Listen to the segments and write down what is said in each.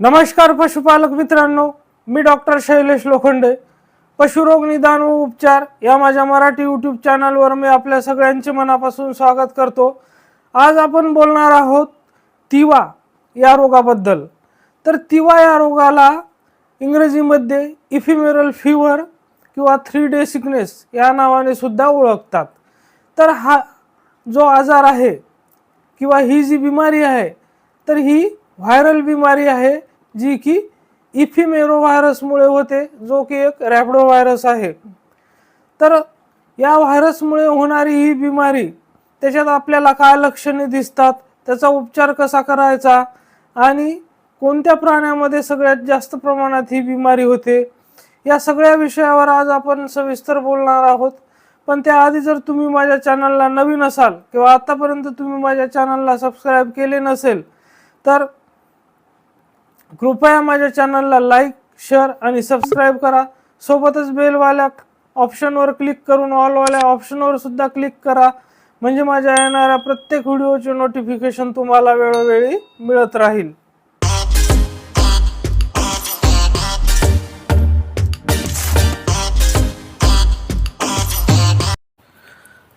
नमस्कार पशुपालक मित्रांनो मी डॉक्टर शैलेश लोखंडे. पशुरोग निदान व उपचार या माझ्या मराठी यूट्यूब चॅनलवर मी आपल्या सगळ्यांचे मनापासून स्वागत करतो. आज आपण बोलणार आहोत तिवा या रोगाबद्दल. तर तिवा या रोगाला इंग्रजीमध्ये इफिमेरल फिवर किंवा थ्री डे सिकनेस या नावाने सुद्धा ओळखतात. तर हा जो आजार आहे किंवा ही जी बिमारी आहे तर ही व्हायरल बिमारी आहे जी की इफिमेरो व्हायरसमुळे होते जो की एक रॅपडो व्हायरस आहे. तर या व्हायरसमुळे होणारी ही बिमारी त्याच्यात आपल्याला काय लक्षणे दिसतात त्याचा उपचार कसा करायचा आणि कोणत्या प्राण्यामध्ये सगळ्यात जास्त प्रमाणात ही बिमारी होते या सगळ्या विषयावर आज आपण सविस्तर बोलणार आहोत. पण त्याआधी जर तुम्ही माझ्या चॅनलला नवीन असाल किंवा आत्तापर्यंत तुम्ही माझ्या चॅनलला सबस्क्राईब केले नसेल तर कृपया माझ्या चॅनलला लाईक शेअर आणि सबस्क्राईब करा. सोबतच बेलवाल्या ऑप्शनवर क्लिक करून ऑलवाल्या ऑप्शनवर सुद्धा क्लिक करा. म्हणजे माझ्या येणाऱ्या प्रत्येक व्हिडिओचे नोटिफिकेशन तुम्हाला वेळोवेळी मिळत राहील.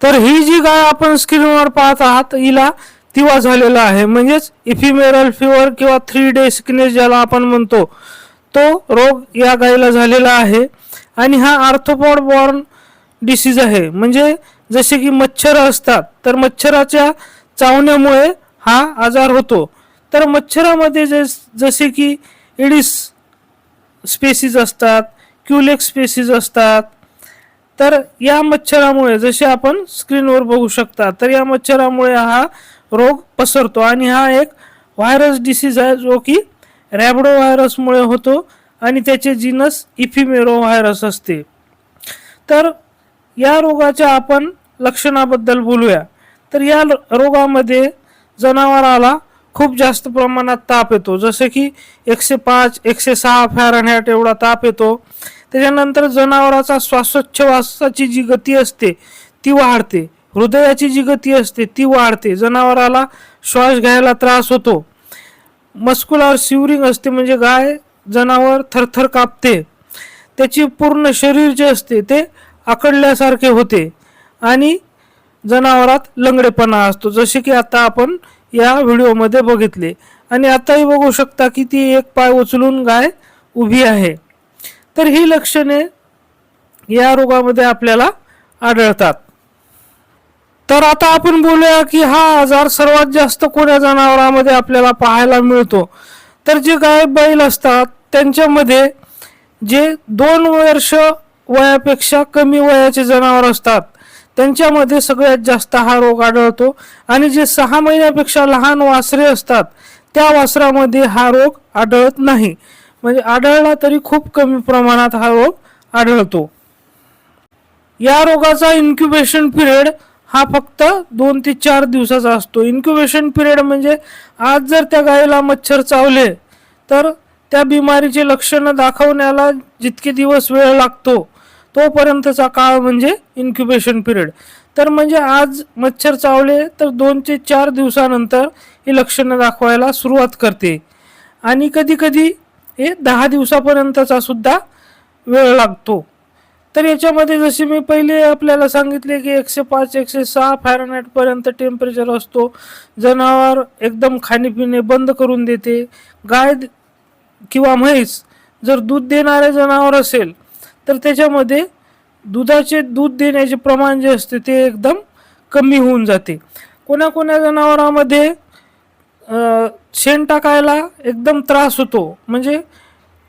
तर ही जी गाय आपण स्क्रीनवर पाहत आहात हिला तिवा झालेला आहे. म्हणजेच इफिमेरल फिवर किंवा थ्री डे सिकनेस ज्याला आपण म्हणतो तो रोग या गायीला झालेला आहे. आणि हा आर्थोपॉड बॉर्न डिसीज आहे. म्हणजे जसे की मच्छर असतात तर मच्छराच्या चावण्यामुळे हा आजार होतो. तर मच्छरामध्ये जे जसे की इडिस स्पेसीज असतात क्युलेक स्पेसीज असतात तर या मच्छरामुळे जसे आपण स्क्रीनवर बघू शकता तर या मच्छरामुळे हा रोग पसरतो. आणि हा एक व्हायरस डिसीज आहे जो की रॅबडो व्हायरसमुळे होतो आणि त्याचे जीनस इफिमेरो व्हायरस असते. तर या रोगाच्या आपण लक्षणाबद्दल बोलूया. तर या रोगामध्ये जनावराला खूप जास्त प्रमाणात ताप येतो. जसे की एकशे पाच एकशे सहा फॅरनहॅट एवढा ताप येतो. त्याच्यानंतर जनावराचा श्वासोच्छवासाची जी गती असते ती वाढते. हृदयाची जी गती असते ती वाढते. जनावराला श्वास घ्यायला त्रास होतो. मस्कुलावर शिवरिंग असते म्हणजे गाय जनावर थरथर कापते. त्याची पूर्ण शरीर जे असते ते आकडल्यासारखे होते आणि जनावरात लंगडेपणा असतो. जसे की आता आपण या व्हिडिओमध्ये बघितले आणि आताही बघू शकता की ती एक पाय उचलून गाय उभी आहे. तर ही लक्षणे या रोगामध्ये आपल्याला आढळतात. तर आता आपण बोलूया की हा आजार सर्वात जास्त कोण्या जनावरांमध्ये आपल्याला पाहायला मिळतो? तर जे गाय बैल असतात त्यांच्यामध्ये जे दोन वर्ष वयापेक्षा कमी वयाचे जनावर असतात त्यांच्यामध्ये सगळ्यात जास्त हा रोग आढळतो. आणि जे सहा महिन्यापेक्षा लहान वासरे असतात त्या वासरामध्ये हा रोग आढळत नाही. म्हणजे आढळला तरी खूप कमी प्रमाणात हा रोग आढळतो. या रोगाचा इन्क्युबेशन पिरियड हा फक्त दोन ते चार दिवसाचा असतो. इन्क्युबेशन पिरियड म्हणजे आज जर त्या गायीला मच्छर चावले तर त्या बिमारीचे लक्षणं दाखवण्याला जितके दिवस वेळ लागतो तोपर्यंतचा काळ म्हणजे इन्क्युबेशन पिरियड तर म्हणजे आज मच्छर चावले तर दोन ते चार दिवसानंतर ही लक्षणं दाखवायला सुरुवात करते. आणि कधीकधी हे दहा दिवसापर्यंतचा सुद्धा वेळ लागतो. तर याच्यामध्ये जसे मी पहिले आपल्याला सांगितले की एकशे पाच एकशे सहा फॅरनहाईट पर्यंत टेम्परेचर असतो. जनावर एकदम खाणेपिणे बंद करून देते. गाय किंवा म्हैस जर दूध देणारे जनावर असेल तर त्याच्यामध्ये दुधाचे दूध देण्याचे प्रमाण जे असते ते एकदम कमी होऊन जाते. कोणा जनावरामध्ये जनावरांमध्ये शेण टाकायला एकदम त्रास होतो. म्हणजे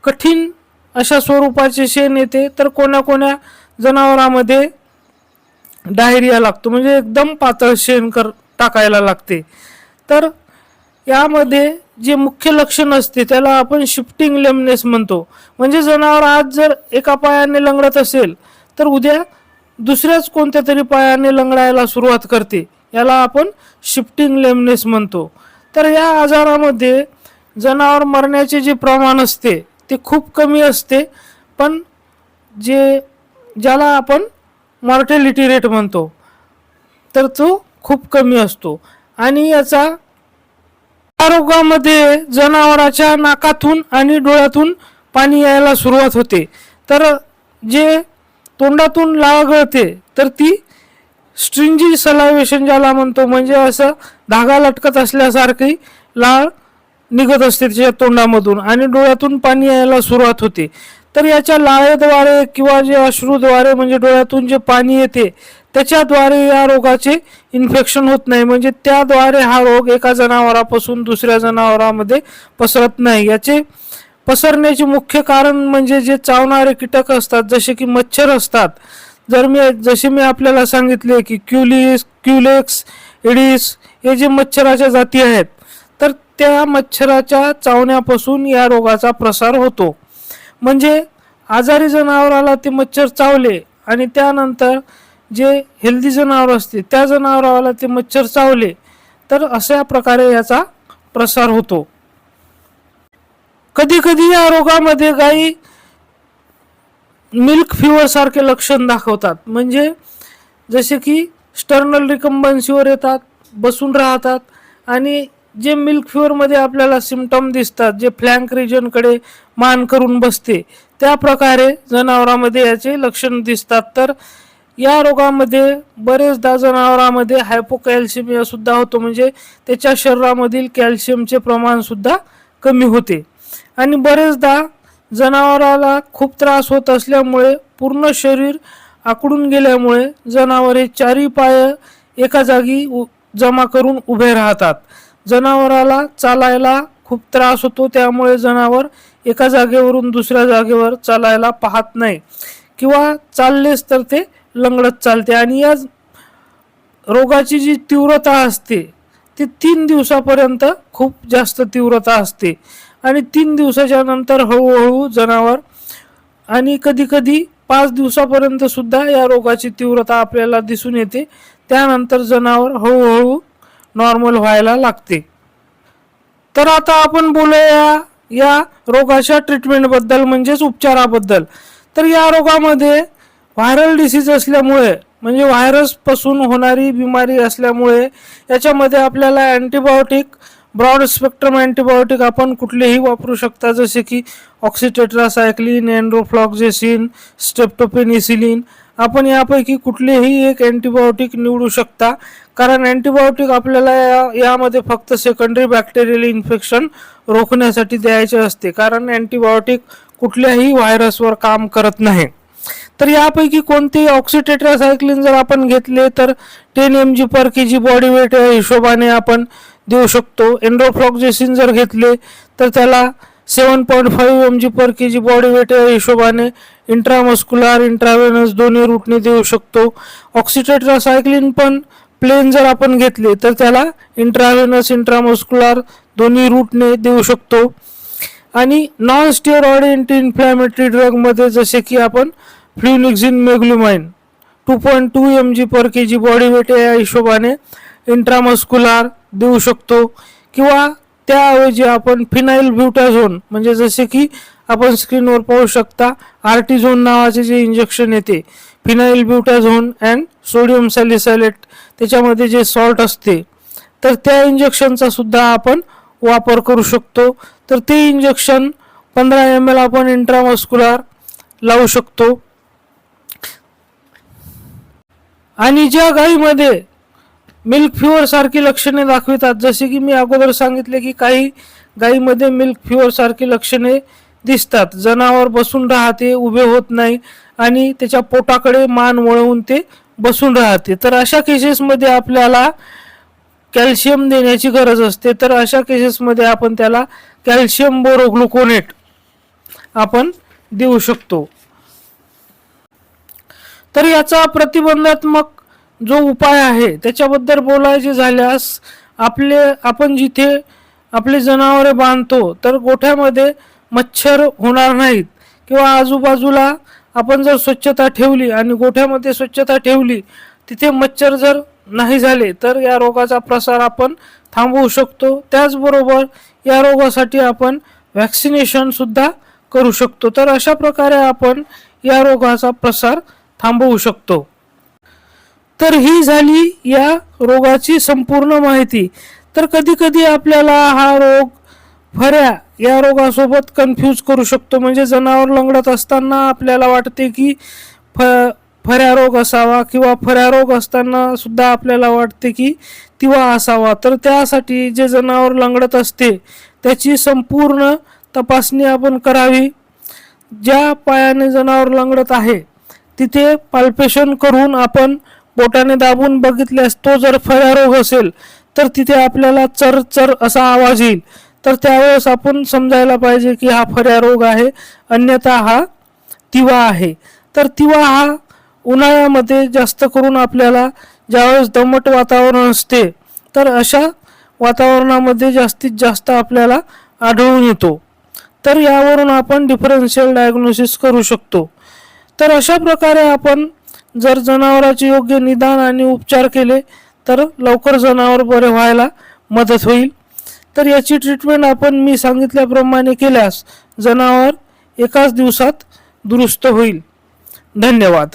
कठीण अशा स्वरूपाचे शेण येते तर कोण्या कोण्या जनावरांमध्ये डायरिया लागतो. म्हणजे एकदम पातळ शेण कर टाकायला लागते. तर यामध्ये जे मुख्य लक्षण असते त्याला आपण शिफ्टिंग लेमनेस म्हणतो. म्हणजे जनावर आज जर एका पायाने लंगडत असेल तर उद्या दुसऱ्याच कोणत्या तरी पायाने लंगडायला सुरुवात करते. याला आपण शिफ्टिंग लेमनेस म्हणतो. तर या आजारामध्ये जनावर मरण्याचे जे प्रमाण असते ते खूप कमी असते पण जे ज्याला आपण मॉर्टॅलिटी रेट म्हणतो तर तो खूप कमी असतो. आणि याचा आरोग्यामध्ये जनावराच्या नाकातून आणि डोळ्यातून पाणी यायला सुरुवात होते. तर जे तोंडातून लाळ गळते तर ती स्ट्रिंजी सलावेशन ज्याला म्हणतो म्हणजे असं धागा लटकत असल्यासारखी लाळ निघत असते त्याच्या तोंडामधून आणि डोळ्यातून पाणी यायला सुरुवात होते. तर याच्या लाळेद्वारे किंवा जे अश्रूद्वारे म्हणजे डोळ्यातून जे पाणी येते त्याच्याद्वारे या रोगाचे इन्फेक्शन होत नाही. म्हणजे त्याद्वारे हा रोग एका जनावरापासून दुसऱ्या जनावरामध्ये पसरत नाही. याचे पसरण्याचे मुख्य कारण म्हणजे जे चावणारे कीटक असतात जसे की मच्छर असतात. जर मी जसे मी आपल्याला सांगितले की क्युलिस क्युलेक्स एडिस हे जे मच्छराच्या जाती आहेत तर त्या मच्छराच्या चावण्यापासून या रोगाचा प्रसार होतो. म्हणजे आजारी जनावराला ते मच्छर चावले आणि त्यानंतर जे हेल्दी जनावर असते त्या जनावराला ते मच्छर चावले तर अशा प्रकारे याचा प्रसार होतो. कधी कधी या रोगामध्ये गाई मिल्क फिवर सारखे लक्षण दाखवतात. म्हणजे जसे की स्टर्नल रिकम्बन्सीवर येतात बसून राहतात आणि जे मिल्क फ्युअरमध्ये आपल्याला सिमटम दिसतात जे फ्लँक रिजनकडे मान करून बसते त्या प्रकारे जनावरांमध्ये याचे लक्षण दिसतात. तर या रोगामध्ये बरेचदा जनावरांमध्ये हायपोकॅल्शिमिया सुद्धा होतो म्हणजे त्याच्या शरीरामधील कॅल्शियमचे प्रमाणसुद्धा कमी होते. आणि बरेचदा जनावराला खूप त्रास होत असल्यामुळे पूर्ण शरीर आकडून गेल्यामुळे जनावरे चारी पाय एका जागी उ- जमा करून उभे राहतात. जनावराला चालायला खूप त्रास होतो त्यामुळे जनावर एका जागेवरून दुसऱ्या जागेवर चालायला पाहत नाही. किंवा चाललेच तर ते लंगडत चालते आणि या रोगाची जी तीव्रता असते ती तीन दिवसापर्यंत खूप जास्त तीव्रता असते. आणि तीन दिवसाच्या नंतर हळूहळू जनावर आणि कधीकधी पाच दिवसापर्यंत सुद्धा या रोगाची तीव्रता आपल्याला दिसून येते. त्यानंतर जनावर हळूहळू नॉर्मल व्हायला लागते. तर आता आपण बोलूया या रोगाच्या ट्रीटमेंटबद्दल म्हणजेच उपचाराबद्दल. तर या रोगामध्ये व्हायरल डिसीज असल्यामुळे म्हणजे व्हायरसपासून होणारी बिमारी असल्यामुळे याच्यामध्ये आपल्याला अँटीबायोटिक ब्रॉड स्पेक्ट्रम अँटीबायोटिक आपण कुठलेही वापरू शकता. जसे की ऑक्सिटेट्रासायक्लिन एन्ड्रोफ्लॉक्झेसिन स्टेप्टोपेनिसिलिन आपण यापैकी कुठलेही एक अँटीबायोटिक निवडू शकता. कारण अँटीबायोटिक आपल्याला या यामध्ये फक्त सेकंडरी बॅक्टेरियल इन्फेक्शन रोखण्यासाठी द्यायचे असते. कारण अँटीबायोटिक कुठल्याही व्हायरसवर काम करत नाही. तर यापैकी कोणतेही ऑक्सिटेट्रासायक्लिन जर आपण घेतले तर ten M G per K G body weight या हिशोबाने आपण देऊ शकतो. एन्ड्रोफ्लॉक्झेसिन जर घेतले तर त्याला seven point five M G per K G body weight या हिशोबाने इंट्रामस्क्युलर इंट्रावेनस दोन्ही रूटने देऊ शकतो. ऑक्सिटेट्रासायक्लिन पण प्लेन जर आपण घेतले तर त्याला इंट्रावेनस इंट्रामस्क्युलर दोन्ही रूटने देऊ शकतो. आणि नॉन स्टेरॉइड अँटी इन्फ्लॅमेटरी ड्रगमध्ये जसे की आपण flunixin meglumine two point two M G per K G body weight या हिशोबाने इंट्रामस्क्युलर देऊ शकतो. किंवा त्याऐवजी आपण फिनाईल ब्युटाझोन म्हणजे जसे की आपण स्क्रीनवर पाहू शकता आर्टिझोन नावाचे जे इंजेक्शन येते phenylbutazone and sodium salicylate त्याच्यामध्ये जे सॉल्ट असते तर त्या इंजेक्शनचा सुद्धा आपण वापर करू शकतो. तर ते इंजेक्शन पंधरा एम एल आपण इंट्रामस्क्युलर लावू शकतो. आणि ज्या गायीमध्ये मिल्क फिवर सारखी लक्षणे दाखवितात जसे की मी अगोदर सांगितले की काही गायीमध्ये मिल्क फिवर सारखी लक्षणे दिसतात. जनावर बसून राहते उभे होत नाही आणि त्याच्या पोटाकडे मान वळवून ते बसून राहते. तर अशा केसेसमध्ये आपल्याला कॅल्शियम देण्याची गरज असते. तर अशा केसेसमध्ये आपण त्याला कॅल्शियम बोरोग्लुकोनेट आपण देऊ शकतो. तर याचा प्रतिबंधात्मक जो उपाय आहे त्याच्याबद्दल बोलायचे झाल्यास आपले आपण जिथे आपले जनावरे बांधतो तर गोठ्यामध्ये मच्छर होणार नाहीत. किंवा आजूबाजूला आपण जर स्वच्छता ठेवली आणि गोठ्यामध्ये स्वच्छता ठेवली तिथे मच्छर जर नाही झाले तर या रोगाचा प्रसार आपण थांबवू शकतो. त्याचबरोबर या रोगासाठी आपण व्हॅक्सिनेशनसुद्धा करू शकतो. तर अशा प्रकारे आपण या रोगाचा प्रसार थांबवू शकतो. तर ही झाली या रोगाची संपूर्ण माहिती. तर कधी कधी आपल्याला हा रोग फऱ्या या रोगासोबत कन्फ्यूज करू शकतो. म्हणजे जनावर लंगडत असताना आपल्याला वाटते की फ फऱ्या रोग असावा किंवा फऱ्या रोग असताना सुद्धा आपल्याला वाटते की तिवा असावा. तर त्यासाठी जे जनावर लंगडत असते त्याची संपूर्ण तपासणी आपण करावी. ज्या पायाने जनावर लंगडत आहे तिथे पाल्पेशन करून आपण बोटाने दाबून बघितल्यास तो जर फऱ्या रोग असेल तर तिथे आपल्याला चर चर असा आवाज येईल. तर त्यावेळेस आपण समजायला पाहिजे की हा फऱ्या रोग आहे अन्यथा हा तिवा आहे. तर तिवा हा उन्हाळ्यामध्ये जास्त करून आपल्याला ज्यावेळेस दमट वातावरण असते तर अशा वातावरणामध्ये जास्तीत जास्त आपल्याला आढळून येतो. तर यावरून आपण डिफरन्शियल डायग्नोसिस करू शकतो. तर अशा प्रकारे आपण जर जनावराचे योग्य निदान आणि उपचार केले तर लवकर जनावर बरे व्हायला मदत होईल. तर याची ट्रीटमेंट आपण मी सांगितल्याप्रमाणे केल्यास जनावर एकाच दिवसात दुरुस्त होईल. धन्यवाद.